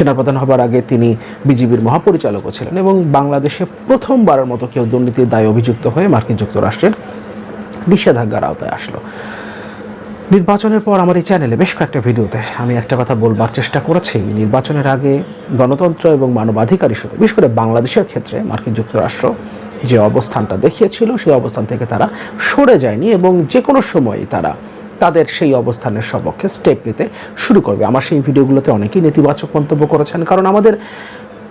সেনাপ্রধান হবার আগে তিনি বিজিবির মহাপরিচালকও ছিলেন এবং বাংলাদেশে প্রথমবারের মতো কেউ দুর্নীতির দায়ে অভিযুক্ত হয়ে মার্কিন যুক্তরাষ্ট্রের নিষেধাজ্ঞার আওতায় আসলো। নির্বাচনের পর আমার এই চ্যানেলে বেশ কয়েকটা ভিডিওতে আমি একটা কথা বলবার চেষ্টা করেছি। নির্বাচনের আগে গণতন্ত্র এবং মানবাধিকার ইস্যুতে বিশেষ করে বাংলাদেশের ক্ষেত্রে মার্কিন যুক্তরাষ্ট্র যে অবস্থানটা দেখিয়েছিল, সেই অবস্থান থেকে তারা সরে যায়নি এবং যে কোনো সময়ই তারা তাদের সেই অবস্থানের সপক্ষে স্টেপ নিতে শুরু করবে। আমার সেই ভিডিওগুলোতে অনেকেই নেতিবাচক মন্তব্য করেছেন, কারণ আমাদের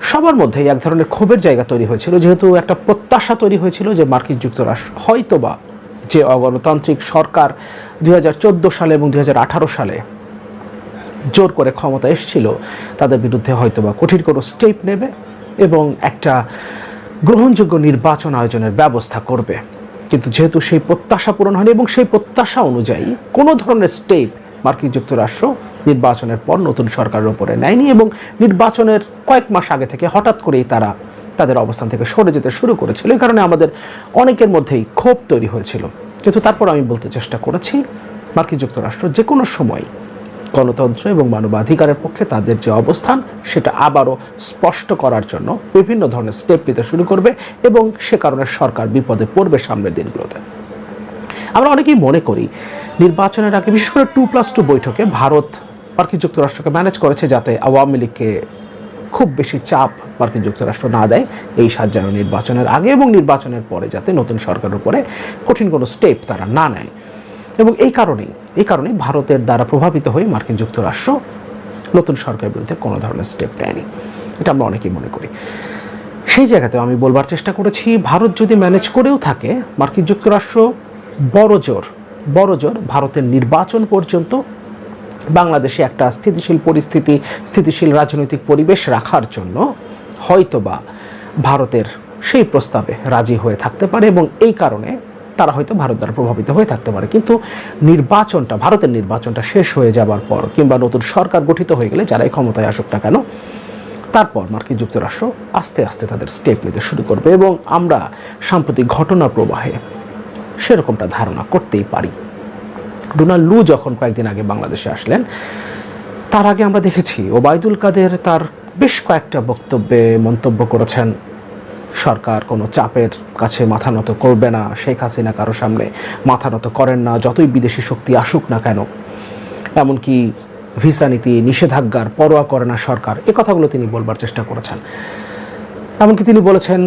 সবার মধ্যেই এক ধরনের ক্ষোভের জায়গা তৈরি হয়েছিল। যেহেতু একটা প্রত্যাশা তৈরি হয়েছিল যে মার্কিন যুক্তরাষ্ট্র হয়তোবা যে অগণতান্ত্রিক সরকার দু হাজার চোদ্দ সালে এবং দু হাজার আঠারো সালে জোর করে ক্ষমতা এসেছিল, তাদের বিরুদ্ধে হয়তোবা কঠিন কোনো স্টেপ নেবে এবং একটা গ্রহণযোগ্য নির্বাচন আয়োজনের ব্যবস্থা করবে। কিন্তু যেহেতু সেই প্রত্যাশা পূরণ হয়নি এবং সেই প্রত্যাশা অনুযায়ী কোনো ধরনের স্টেপ মার্কিন যুক্তরাষ্ট্র নির্বাচনের পর নতুন সরকারের ওপরে নেয়নি এবং নির্বাচনের কয়েক মাস আগে থেকে হঠাৎ করেই তারা তাদের অবস্থান থেকে সরে যেতে শুরু করেছিল। এই কারণে আমাদের অনেকের মধ্যেই ক্ষোভ তৈরি হয়েছিল। কিন্তু তারপর আমি বলতে চেষ্টা করেছি, মার্কিন যুক্তরাষ্ট্র যে কোনো সময় গণতন্ত্র এবং মানবাধিকারের পক্ষে তাদের যে অবস্থান, সেটা আবারও স্পষ্ট করার জন্য বিভিন্ন ধরনের স্টেপ নিতে শুরু করবে এবং সে কারণে সরকার বিপদে পড়বে সামনের দিনগুলোতে। আমরা অনেকেই মনে করি, নির্বাচনের আগে বিশেষ করে টু প্লাস টু বৈঠকে ভারত মার্কিন যুক্তরাষ্ট্রকে ম্যানেজ করেছে যাতে আওয়ামী লীগকে খুব বেশি চাপ মার্কিন যুক্তরাষ্ট্র না দেয় এই সাজ্জানো নির্বাচনের আগে এবং নির্বাচনের পরে যাতে নতুন সরকারের উপরে কঠিন কোনো স্টেপ তারা না নেয়। এবং এই কারণেই, এই কারণে ভারতের দ্বারা প্রভাবিত হয়ে মার্কিন যুক্তরাষ্ট্র নতুন সরকারের বিরুদ্ধে কোনো ধরনের স্টেপ নেয়নি। এটা আমরা অনেকেই মনে করি। সেই জায়গাতে আমি বলবার চেষ্টা করেছি, ভারত যদি ম্যানেজ করেও থাকে, মার্কিন যুক্তরাষ্ট্র বড় জোর বড় জোর ভারতের নির্বাচন পর্যন্ত বাংলাদেশে একটা স্থিতিশীল পরিস্থিতি, স্থিতিশীল রাজনৈতিক পরিবেশ রাখার জন্য হয়তোবা ভারতের সেই প্রস্তাবে রাজি হয়ে থাকতে পারে এবং এই কারণে তারা হয়তো ভারত দ্বারা প্রভাবিত হয়ে থাকতে পারে। কিন্তু নির্বাচনটা, ভারতের নির্বাচনটা শেষ হয়ে যাবার পর কিংবা নতুন সরকার গঠিত হয়ে গেলে যারাই ক্ষমতায় আসুক না কেন, তারপর মার্কিন যুক্তরাষ্ট্র আস্তে আস্তে তাদের স্টেপ নিতে শুরু করবে এবং আমরা সাম্প্রতিক ঘটনা প্রবাহে সেরকমটা ধারণা করতেই পারি। ডোনাল্ড লু যখন কয়েকদিন আগে বাংলাদেশে আসলেন, তার আগে আমরা দেখেছি ওবায়দুল কাদের তার বেশ কয়েকটা বক্তব্যে, মন্তব্য করেছেন সরকার কোনো চাপের কাছে মাথা নত করবে না। শেখ হাসিনা কারও সামনে মাথা নত করেন না, যতই বিদেশি শক্তি আসুক না কেন। এমনকি ভিসা নীতি, নিষেধাজ্ঞার পরোয়া করে না সরকার, এ কথাগুলো তিনি বলবার চেষ্টা করেছেন। এমনকি তিনি বলেছেন,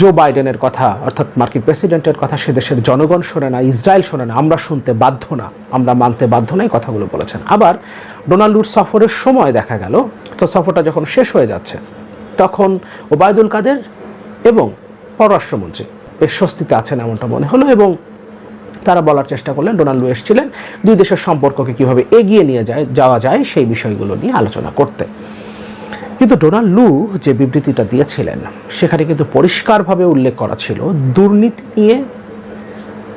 জো বাইডেনের কথা, অর্থাৎ মার্কিন প্রেসিডেন্টের কথা সে দেশের জনগণ শোনে না, ইসরায়েল শোনে না, আমরা শুনতে বাধ্য না, আমরা মানতে বাধ্য না, এই কথাগুলো বলেছেন। আবার ডোনাল্ডুর সফরের সময় দেখা গেল, তো সফরটা যখন শেষ হয়ে যাচ্ছে, তখন ওবায়দুল কাদের এবং পররাষ্ট্রমন্ত্রী। বেশ স্বস্তিতে আছেন এমনটা মনে হলো এবং তারা বলার চেষ্টা করলেন, ডোনাল্ড ডোনাল্ডু এসেছিলেন দুই দেশের সম্পর্ককে কীভাবে এগিয়ে নিয়ে যায়, যাওয়া যায় সেই বিষয়গুলো নিয়ে আলোচনা করতে। কিন্তু ডোনাল্ড লু যে বিবৃতিটা দিয়েছিলেন, সেখানে কিন্তু পরিষ্কারভাবে উল্লেখ করা ছিল দুর্নীতি নিয়ে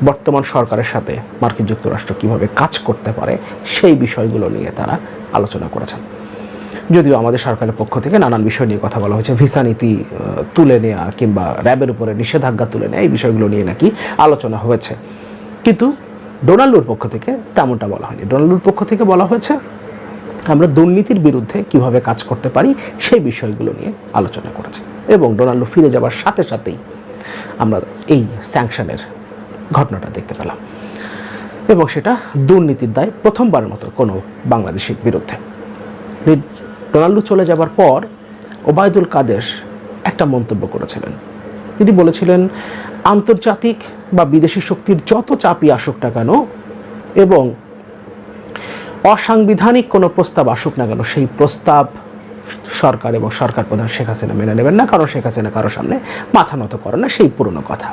বর্তমান সরকারের সাথে মার্কিন যুক্তরাষ্ট্র কীভাবে কাজ করতে পারে, সেই বিষয়গুলো নিয়ে তারা আলোচনা করেছেন। যদিও আমাদের সরকারের পক্ষ থেকে নানান বিষয় নিয়ে কথা বলা হয়েছে। ভিসা নীতি তুলে নেওয়া কিংবা র্যাবের উপরে নিষেধাজ্ঞা তুলে নেওয়া এই বিষয়গুলো নিয়ে নাকি আলোচনা হয়েছে। কিন্তু ডোনাল্ডোর পক্ষ থেকে তেমনটা বলা হয়নি। ডোনাল্ডোর পক্ষ থেকে বলা হয়েছে, আমরা দুর্নীতির বিরুদ্ধে কীভাবে কাজ করতে পারি সেই বিষয়গুলো নিয়ে আলোচনা করেছে। এবং ডোনাল্ডো ফিরে যাবার সাথে সাথেই আমরা এই স্যাংশনের ঘটনাটা দেখতে পেলাম। এবং সেটা দুর্নীতির দায় প্রথমবারের মতো কোনো বাংলাদেশের বিরুদ্ধে। ডোনাল্ডো চলে যাবার পর ওবায়দুল কাদের একটা মন্তব্য করেছিলেন। তিনি বলেছিলেন, আন্তর্জাতিক বা বিদেশি শক্তির যত চাপই আসুক না কেন এবং অসাংবিধানিক কোনো প্রস্তাব আসুক না কেন, সেই প্রস্তাব সরকার এবং সরকার প্রধান শেখ হাসিনা মেনে নেবেন না, কারণ শেখ হাসিনা কারও সামনে মাথা নত করে না, সেই পুরনো কথা।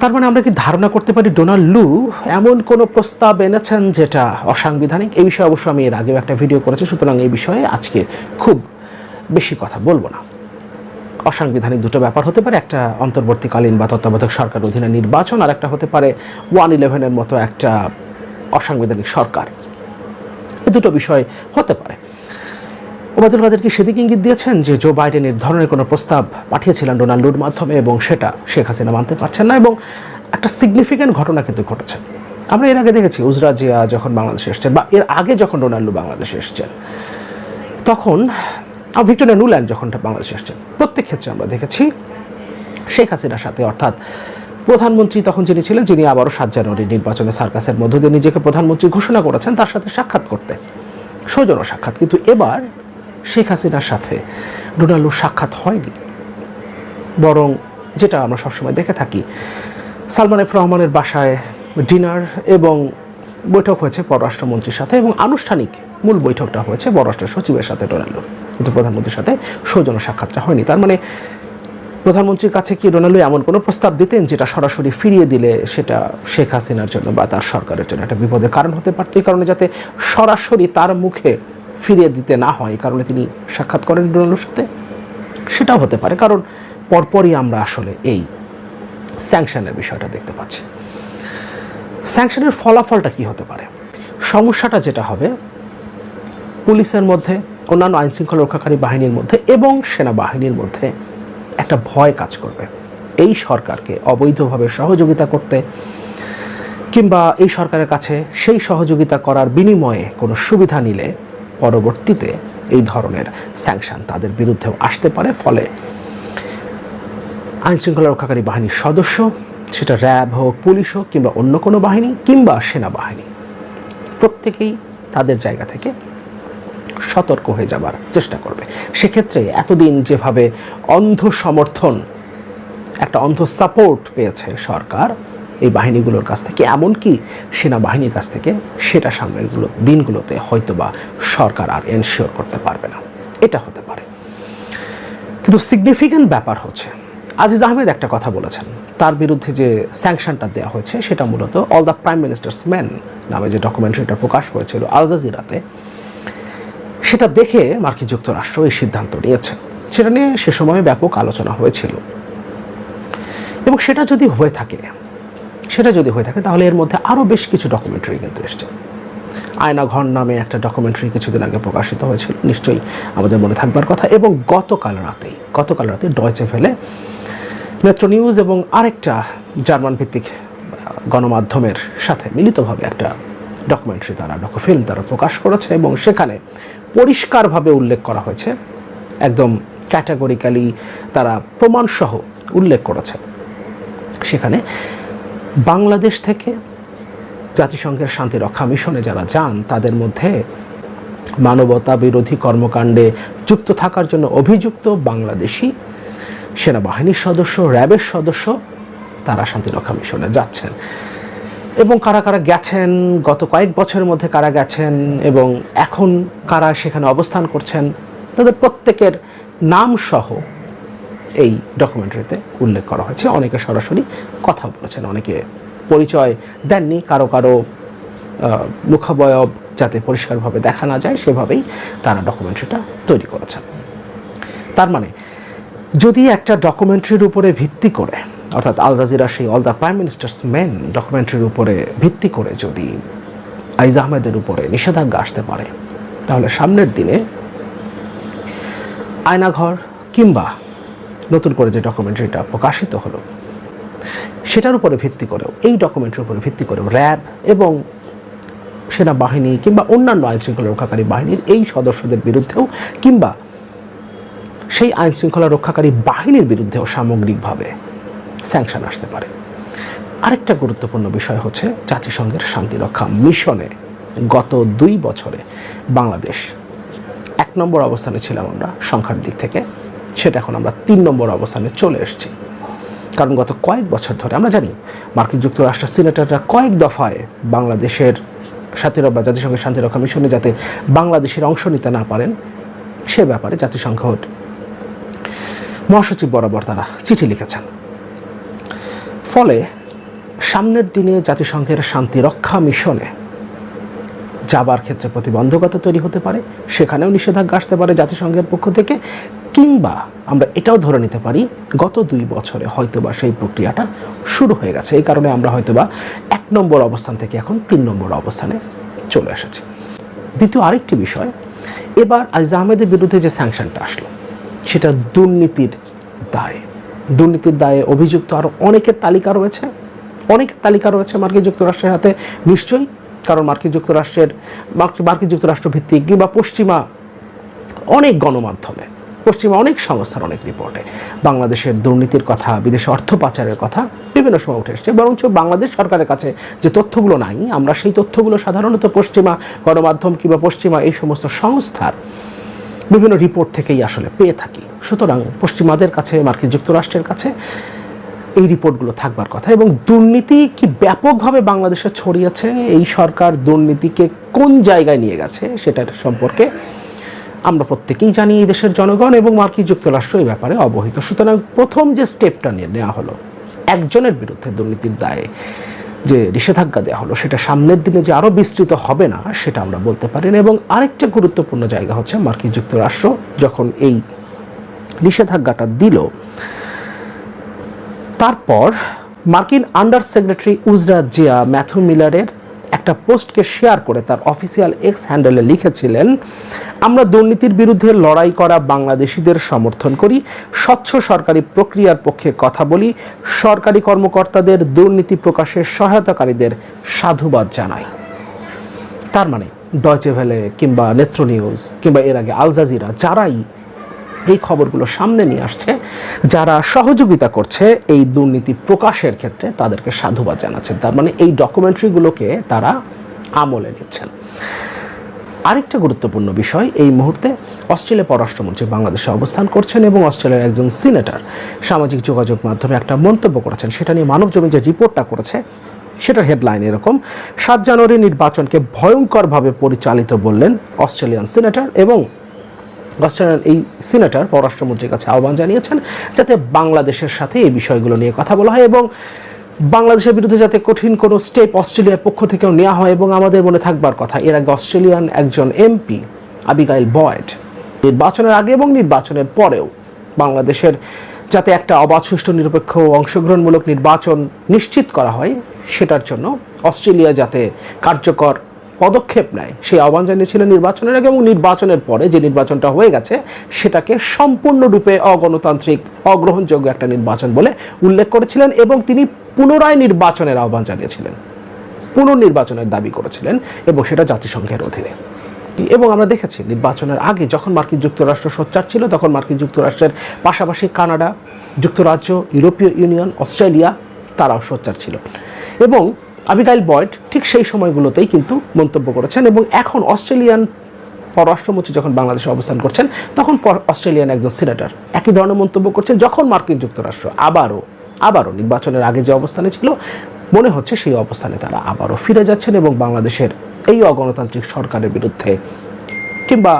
তার মানে আমরা কি ধারণা করতে পারি ডোনাল্ড লু এমন কোনো প্রস্তাব এনেছেন যেটা অসাংবিধানিক? এই বিষয়ে অবশ্য আমি এর আগেও একটা ভিডিও করেছি, সুতরাং এই বিষয়ে আজকে খুব বেশি কথা বলব না। অসাংবিধানিক দুটো ব্যাপার হতে পারে, একটা অন্তর্বর্তীকালীন বা তত্ত্বাবধায়ক সরকার অধীনে নির্বাচন, আর একটা হতে পারে ওয়ান ইলেভেনের মতো একটা অসাংবিধানিক সরকার। এ দুটো বিষয় হতে পারে। ওবায়দুল কাদের কি সেদিকে ইঙ্গিত দিয়েছেন যে জো বাইডেনের ধরনের কোনো প্রস্তাব পাঠিয়েছিলেন ডোনাল্ডুর মাধ্যমে এবং সেটা শেখ হাসিনা মানতে পারছেন না এবং একটা সিগনিফিক্যান্ট ঘটনা কিন্তু ঘটেছে। আমরা এর আগে দেখেছি উজরা জিয়া যখন বাংলাদেশে এসছেন বা এর আগে যখন ডোনাল্ডু বাংলাদেশে এসছেন, তখন ভিক্টোরিয়া নুল্যান্ড যখন বাংলাদেশে আসছেন প্রত্যেক ক্ষেত্রে আমরা দেখেছি শেখ হাসিনার সাথে অর্থাৎ প্রধানমন্ত্রী তখন যিনি ছিলেন, যিনি আবারও সাত জানুয়ারি নির্বাচনে সার্কাসের মধ্য দিয়ে নিজেকে প্রধানমন্ত্রী ঘোষণা করেছেন, তার সাথে সাক্ষাৎ করতে। সৌজন্য সাক্ষাৎ। কিন্তু এবার শেখ হাসিনার সাথে ডোনাল্ডো সাক্ষাৎ হয়নি। বরং যেটা আমরা সবসময় দেখে থাকি, সালমান এফ রহমানের বাসায় ডিনার এবং বৈঠক হয়েছে পররাষ্ট্রমন্ত্রীর সাথে এবং আনুষ্ঠানিক মূল বৈঠকটা হয়েছে পররাষ্ট্র সচিবের সাথে ডোনাল্ডোর কিন্তু প্রধানমন্ত্রীর সাথে সৌজন্য সাক্ষাৎটা হয়নি। তার মানে প্রধানমন্ত্রীর কাছে কি ডোনাল্ডো এমন কোনো প্রস্তাব দিতেন যেটা সরাসরি ফিরিয়ে দিলে সেটা শেখ হাসিনার জন্য বা তার সরকারের জন্য একটা বিপদের কারণ হতে পারত? এই কারণে যাতে সরাসরি তার মুখে ফিরিয়ে দিতে না হয় কারণে তিনি সাক্ষাৎ করেন ডোনাল্ডোর সাথে। সেটাও হতে পারে, কারণ পরপরই আমরা আসলে এই স্যাংশনের বিষয়টা দেখতে পাচ্ছি। স্যাংশনের ফলাফলটা কি হতে পারে? সমস্যাটা যেটা হবে, পুলিশের মধ্যে, অন্যান্য আইনশৃঙ্খলা রক্ষাকারী বাহিনীর মধ্যে এবং সেনাবাহিনীর মধ্যে একটা ভয় কাজ করবে। এই সরকারকে অবৈধভাবে সহযোগিতা করতে কিংবা এই সরকারের কাছে সেই সহযোগিতা করার বিনিময়ে কোনো সুবিধা নিলে পরবর্তীতে এই ধরনের স্যাংশন তাদের বিরুদ্ধেও আসতে পারে, ফলে আইনশৃঙ্খলা রক্ষাকারী বাহিনীর সদস্য, সেটা র্যাব হোক, পুলিশ হোক, কিংবা অন্য কোনো বাহিনী, কিংবা সেনাবাহিনী, প্রত্যেকেই তাদের জায়গা থেকে সতর্ক হয়ে যাবার চেষ্টা করবে। সেক্ষেত্রে এতদিন যেভাবে অন্ধ সমর্থন একটা অন্ধ সাপোর্ট পেয়েছে সরকার এই বাহিনীগুলোর কাছ থেকে, এমনকি সেনাবাহিনীর কাছ থেকে সেটা সামনেরগুলো, দিনগুলোতে হয়তোবা সরকার আর এনশিওর করতে পারবে না। এটা হতে পারে। কিন্তু সিগনিফিক্যান্ট ব্যাপার হচ্ছে, আজিজ আহমেদ একটা কথা বলেছেন। তার বিরুদ্ধে যে স্যাংশনটা দেওয়া হয়েছে, সেটা মূলত all the prime minister's man নামে যে ডকুমেন্টারিটা প্রকাশ হয়েছিল আল জাজিরাতে সেটা দেখে মার্কিন যুক্তরাষ্ট্র এই সিদ্ধান্ত নিয়েছে। সেটা নিয়ে সে সময় ব্যাপক আলোচনা হয়েছিল। এবং সেটা যদি হয়ে থাকে সেটা যদি হয়ে থাকে, তাহলে এর মধ্যে আরও বেশ কিছু ডকুমেন্টারি কিন্তু এসছে। আয়না ঘর নামে একটা ডকুমেন্টারি কিছুদিন আগে প্রকাশিত হয়েছিল, নিশ্চয়ই আমাদের মনে থাকবার কথা। এবং গতকাল রাতেই, গতকাল রাতে ডয়চে ফেলে মেট্রো নিউজ এবং আরেকটা জার্মান ভিত্তিক গণমাধ্যমের সাথে মিলিতভাবে একটা ডকুমেন্টারি তারা ডকুফিল্ম তারা প্রকাশ করেছে এবং সেখানে পরিষ্কারভাবে উল্লেখ করা হয়েছে। একদম ক্যাটাগরিক্যালি তারা প্রমাণসহ উল্লেখ করেছে। সেখানে বাংলাদেশ থেকে জাতিসংঘের শান্তিরক্ষা মিশনে যারা যান, তাদের মধ্যে মানবতা বিরোধী কর্মকাণ্ডে যুক্ত থাকার জন্য অভিযুক্ত বাংলাদেশি সেনাবাহিনীর সদস্য, র্যাবের সদস্য, তারা শান্তিরক্ষা মিশনে যাচ্ছেন। এবং কারা কারা গেছেন, গত কয়েক বছরের মধ্যে কারা গেছেন এবং এখন কারা সেখানে অবস্থান করছেন, তাদের প্রত্যেকের নাম সহ এই ডকুমেন্টারিতে উল্লেখ করা হয়েছে। অনেকে সরাসরি কথা বলেছেন, অনেকে পরিচয় দেননি, কারও কারও মুখাবয়ব যাতে পরিষ্কারভাবে দেখা না যায়, সেভাবেই তারা ডকুমেন্টারিটা তৈরি করেছেন। তার মানে যদি একটা ডকুমেন্টারির উপরে ভিত্তি করে, অর্থাৎ আল জাজিরা সেই all the prime minister's men ডকুমেন্টারির উপরে ভিত্তি করে যদি আইজ আহমেদের উপরে নিষেধাজ্ঞা আসতে পারে, তাহলে সামনের দিনে আয়নাঘর কিংবা নতুন করে যে ডকুমেন্টারিটা প্রকাশিত হলো, সেটার উপরে ভিত্তি করেও, এই ডকুমেন্টারির উপরে ভিত্তি করেও র্যাব এবং সেনাবাহিনী কিংবা অন্যান্য আইনশৃঙ্খলা রক্ষাকারী বাহিনীর এই সদস্যদের বিরুদ্ধেও কিংবা সেই আইনশৃঙ্খলা রক্ষাকারী বাহিনীর বিরুদ্ধেও সামগ্রিকভাবে স্যাংশন আসতে পারে। আরেকটা গুরুত্বপূর্ণ বিষয় হচ্ছে জাতিসংঘের শান্তিরক্ষা মিশনে গত দুই বছরে বাংলাদেশ এক নম্বর অবস্থানে ছিলাম আমরা সংখ্যার দিক থেকে। সেটা এখন আমরা তিন নম্বর অবস্থানে চলে এসেছি। কারণ গত কয়েক বছর ধরে, আমরা জানি মার্কিন যুক্তরাষ্ট্রের সিনেটররা কয়েক দফায় বাংলাদেশের বা জাতিসংঘের শান্তিরক্ষা মিশনে যাতে বাংলাদেশের অংশ নিতে না পারেন, সে ব্যাপারে জাতিসংঘ মহাসচিব বরাবর তারা চিঠি লিখেছেন। ফলে সামনের দিনে জাতিসংঘের শান্তিরক্ষা মিশনে যাবার ক্ষেত্রে প্রতিবন্ধকতা তৈরি হতে পারে, সেখানেও নিষেধাজ্ঞা আসতে পারে জাতিসংঘের পক্ষ থেকে, কিংবা আমরা এটাও ধরে নিতে পারি, গত দুই বছরে হয়তোবা সেই প্রক্রিয়াটা শুরু হয়ে গেছে। এই কারণে আমরা হয়তোবা এক নম্বর অবস্থান থেকে এখন তিন নম্বর অবস্থানে চলে এসেছি। দ্বিতীয় আরেকটি বিষয়, এবার আইজ আহমেদের বিরুদ্ধে যে স্যাংশনটা আসলো, সেটা দুর্নীতির দায়ে। দুর্নীতির দায়ে অভিযুক্ত আরও অনেকের তালিকা রয়েছে অনেক তালিকা রয়েছে মার্কিন যুক্তরাষ্ট্রের হাতে, নিশ্চয়ই কারণ মার্কিন যুক্তরাষ্ট্রের মার্কিন যুক্তরাষ্ট্র ভিত্তিক কিংবা পশ্চিমা অনেক গণমাধ্যমে, পশ্চিমা অনেক সংস্থার অনেক রিপোর্টে বাংলাদেশের দুর্নীতির কথা, বিদেশে অর্থ পাচারের কথা বিভিন্ন সময় উঠে এসছে। বরঞ্চ বাংলাদেশ সরকারের কাছে যে তথ্যগুলো নাই, আমরা সেই তথ্যগুলো সাধারণত পশ্চিমা গণমাধ্যম কিংবা পশ্চিমা এই সমস্ত সংস্থার বিভিন্ন রিপোর্ট থেকেই আসলে পেয়ে থাকি। সুতরাং পশ্চিমাদের কাছে, মার্কিন যুক্তরাষ্ট্রের কাছে এই রিপোর্টগুলো থাকবার কথা এবং দুর্নীতি কি ব্যাপকভাবে বাংলাদেশে ছড়িয়েছে? এই সরকার দুর্নীতিকে কোন জায়গায় নিয়ে গেছে সেটার সম্পর্কে আমরা প্রত্যেকেই জানি এই দেশের জনগণ এবং মার্কিন যুক্তরাষ্ট্র এই ব্যাপারে অবহিত। সুতরাং প্রথম যে স্টেপটা নিয়ে নেওয়া হলো, একজনের বিরুদ্ধে দুর্নীতির দায়ে যে নিষেধাজ্ঞা দেওয়া হলো, সেটা সামনের দিনে যে আরও বিস্তৃত হবে না, সেটা আমরা বলতে পারি না। এবং আরেকটা গুরুত্বপূর্ণ জায়গা হচ্ছে মার্কিন যুক্তরাষ্ট্র যখন এই নিষেধাজ্ঞাটা দিল তারপর মার্কিন under secretary Uzra Zeya Matthew মিলারের একটা পোস্টকে শেয়ার করে তার অফিসিয়াল এক্স হ্যান্ডেলে লিখেছিলেন, আমরা দুর্নীতির বিরুদ্ধে লড়াই করা বাংলাদেশিদের সমর্থন করি, স্বচ্ছ সরকারি প্রক্রিয়ার পক্ষে কথা বলি, সরকারি কর্মকর্তাদের দুর্নীতি প্রকাশে সহায়তাকারীদের সাধুবাদ জানাই। তার মানে ডয়চে ভ্যালে কিংবা নেত্র নিউজ কিংবা এর আগে আল জাজিরা যারাই এই খবরগুলো সামনে নিয়ে আসছে। যারা সহযোগিতা করছে এই দুর্নীতি প্রকাশের ক্ষেত্রে তাদেরকে সাধুবাদ জানাচ্ছেন তার মানে এই ডকুমেন্টারিগুলোকে তারা আমলে নিচ্ছেন। আরেকটা গুরুত্বপূর্ণ বিষয়, এই মুহূর্তে অস্ট্রেলিয়া পররাষ্ট্রমন্ত্রী বাংলাদেশে অবস্থান করছেন এবং অস্ট্রেলিয়ার একজন সিনেটর সামাজিক যোগাযোগ মাধ্যমে একটা মন্তব্য করেছেন। সেটা নিয়ে মানব জমি যে রিপোর্টটা করেছে, সেটার হেডলাইন এরকম, সাত জানুয়ারি নির্বাচনকে ভয়ঙ্করভাবে পরিচালিত বললেন অস্ট্রেলিয়ান সিনেটর এবং অস্ট্রেলিয়ান এই সিনেটর পররাষ্ট্রমন্ত্রীর কাছে আহ্বান জানিয়েছেন যাতে বাংলাদেশের সাথে এই বিষয়গুলো নিয়ে কথা বলা হয় এবং বাংলাদেশের বিরুদ্ধে যাতে কঠিন কোনো স্টেপ অস্ট্রেলিয়ার পক্ষ থেকেও নেওয়া হয় এবং আমাদের মনে থাকবার কথা। এর আগে অস্ট্রেলিয়ান একজন এমপি আবিগাইল বয়েড নির্বাচনের আগে এবং নির্বাচনের পরেও বাংলাদেশের যাতে একটা অবাধ, সুষ্ঠু, নিরপেক্ষ, অংশগ্রহণমূলক নির্বাচন নিশ্চিত করা হয়, সেটার জন্য অস্ট্রেলিয়া যাতে কার্যকর পদক্ষেপ নেয়। সেই আহ্বান জানিয়েছিলেন নির্বাচনের আগে এবং নির্বাচনের পরে যে নির্বাচনটা হয়ে গেছে, সেটাকে সম্পূর্ণরূপে অগণতান্ত্রিক, অগ্রহণযোগ্য একটা নির্বাচন বলে উল্লেখ করেছিলেন এবং তিনি পুনরায় নির্বাচনের আহ্বান জানিয়েছিলেন। পুনর্নির্বাচনের দাবি করেছিলেন এবং সেটা জাতিসংঘের অধীনে। এবং আমরা দেখেছি, নির্বাচনের আগে যখন মার্কিন যুক্তরাষ্ট্র সোচ্চার ছিল, তখন মার্কিন যুক্তরাষ্ট্রের পাশাপাশি কানাডা, যুক্তরাজ্য, ইউরোপীয় ইউনিয়ন, অস্ট্রেলিয়া, তারাও সোচ্চার ছিল। এবং আবিগাইল বয়েড ঠিক সেই সময়গুলোতেই কিন্তু মন্তব্য করেছেন এবং এখন অস্ট্রেলিয়ান পররাষ্ট্রমন্ত্রী যখন বাংলাদেশে অবস্থান করছেন, তখন অস্ট্রেলিয়ান একজন সিনেটর একই ধরনের মন্তব্য করছেন যখন মার্কিন যুক্তরাষ্ট্র আবারও আবারও নির্বাচনের আগে যে অবস্থানে ছিল, মনে হচ্ছে সেই অবস্থানে তারা আবারও ফিরে যাচ্ছেন এবং বাংলাদেশের এই অগণতান্ত্রিক সরকারের বিরুদ্ধে কিংবা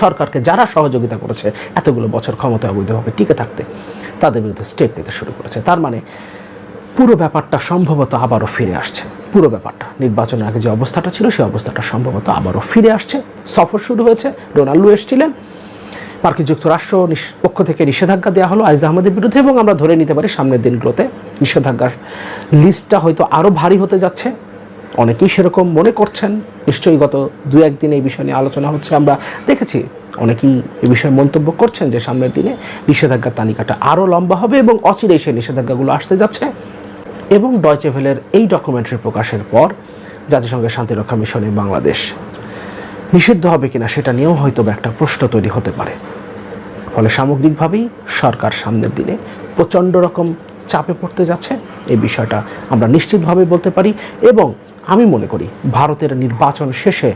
সরকারকে যারা সহযোগিতা করেছে এতগুলো বছর ক্ষমতায় অবৈধভাবে টিকে থাকতে তাদের বিরুদ্ধে স্টেপ নিতে শুরু করেছে। তার মানে পুরো ব্যাপারটা সম্ভবত আবারও ফিরে আসছে। পুরো ব্যাপারটা। নির্বাচনের আগে যে অবস্থাটা ছিল, সেই অবস্থাটা সম্ভবত আবারও ফিরে আসছে। সফর শুরু হয়েছে ডোনাল্ডো এসেছিলেন। মার্কিন যুক্তরাষ্ট্র পক্ষ থেকে নিষেধাজ্ঞা দেওয়া হলো আইজ আহমদের বিরুদ্ধে এবং আমরা ধরে নিতে পারি সামনের দিনগুলোতে নিষেধাজ্ঞার লিস্টটা হয়তো আরও ভারী হতে যাচ্ছে। অনেকেই সেরকম মনে করছেন। নিশ্চয়ই গত দু একদিন এই বিষয় নিয়ে আলোচনা হচ্ছে। আমরা দেখেছি অনেকেই এ বিষয়ে মন্তব্য করছেন যে সামনের দিনে নিষেধাজ্ঞার তালিকাটা আরও লম্বা হবে এবং অচিরেই সেই নিষেধাজ্ঞাগুলো আসতে যাচ্ছে। এবং ডয়চে ভেলের এই ডকুমেন্টারি প্রকাশের পর জাতিসংঘের শান্তিরক্ষা মিশনে বাংলাদেশ নিষিদ্ধ হবে কিনা সেটা নিয়েও হয়তো একটা প্রশ্ন তৈরি হতে পারে। ফলে সামগ্রিকভাবেই সরকার সামনের দিনে প্রচণ্ড রকম চাপে পড়তে যাচ্ছে, এই বিষয়টা আমরা নিশ্চিতভাবে বলতে পারি এবং আমি মনে করি ভারতের নির্বাচন শেষে